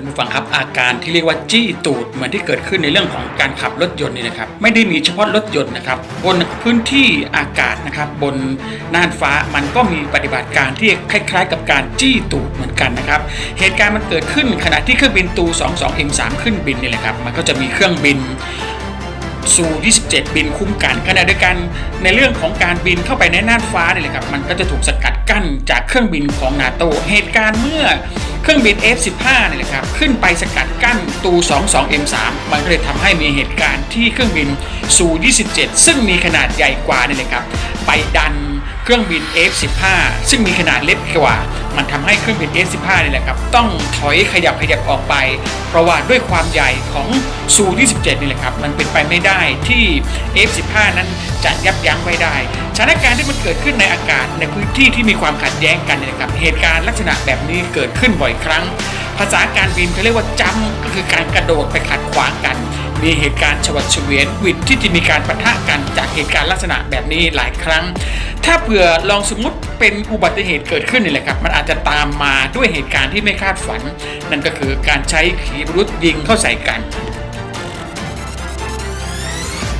านผู้ฟังครับอาการที่เรียกว่าจี้ตูดเหมือนที่เกิดขึ้นในเรื่องของการขับรถยนต์นี่นะครับ ไม่ได้มีเฉพาะรถยนต์นะครับ บนพื้นที่อากาศนะครับ บนน่านฟ้ามันก็มีปฏิบัติการที่คล้าย ๆ กับการจี้ตูดเหมือนกันนะครับ เหตุการณ์มันเกิดขึ้นขณะที่เครื่องบินตู 22 M3 ขึ้นบินนี่แหละครับมันก็จะมีเครื่องบินซู27 บินคุ้มกันขณะเดียวกันในเรื่องของการบินเข้าไปในน่านฟ้านี่แหละครับ มันก็จะถูกสกัดกั้นจากเครื่องบินของนาโตเหตุการณ์เมื่อ ครื่องบิน F15 เนี่ยแหละครับขึ้นไปสกัดกั้นตู 22 M3 มันก็เลยทำให้มีเหตุการณ์ที่เครื่องบินซู 27 ซึ่งมีขนาดใหญ่กว่าเนี่ยแหละครับ ไปดันเครื่องบิน F15 ซึ่งมีขนาดเล็กกว่า มันทำให้เครื่องบิน F15 นี่แหละครับ ต้องถอยขยับขยับออกไป เพราะว่าด้วยความใหญ่ของซู27นี่แหละครับ มันเป็นไปไม่ได้ที่ F15 นั้นจะยับยั้งไว้ได้สถานการณ์ที่มันเกิดขึ้นในอากาศในพื้นที่ที่มีความขัดแย้งกันนี่ยนะครับ เหตุการณ์ลักษณะแบบนี้เกิดขึ้นบ่อยครั้ง ภาษาการบินเขาเรียกว่าจัมก็คือการกระโดดไปขัดขวางกัน มีเหตุการณ์ฉวัดเฉวียนวิดที่จะมีการปะทะกัน จากเหตุการณ์ลักษณะแบบนี้หลายครั้ง ถ้าเผื่อลองสมมติเป็นอุบัติเหตุเกิดขึ้นนี่แหละครับ มันอาจจะตามมาด้วยเหตุการณ์ที่ไม่คาดฝัน นั่นก็คือการใช้ขีปนาวุธยิงเข้าใส่กัน